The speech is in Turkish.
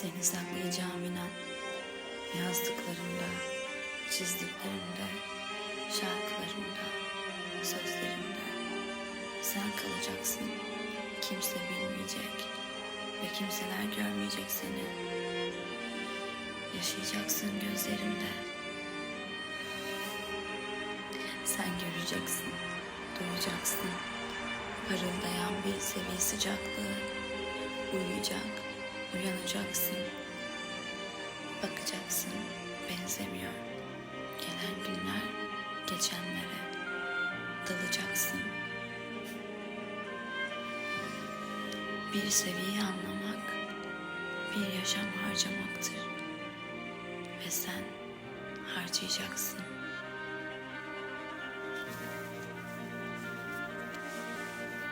Seni saklayacağım inan. Yazdıklarımda, çizdiklerimde, şarkılarımda, sözlerimde. Sen kalacaksın. Kimse bilmeyecek ve kimseler görmeyecek seni. Yaşayacaksın gözlerimde. Sen göreceksin, duyacaksın. Parıldayan bir seviye sıcaklığı. Uyuyacak, uyanacaksın. Bakacaksın, benzemiyor. Gelen günler geçenlere. Dalacaksın. Bir seviyeyi anlamak, bir yaşam harcamaktır. Ve sen harcayacaksın.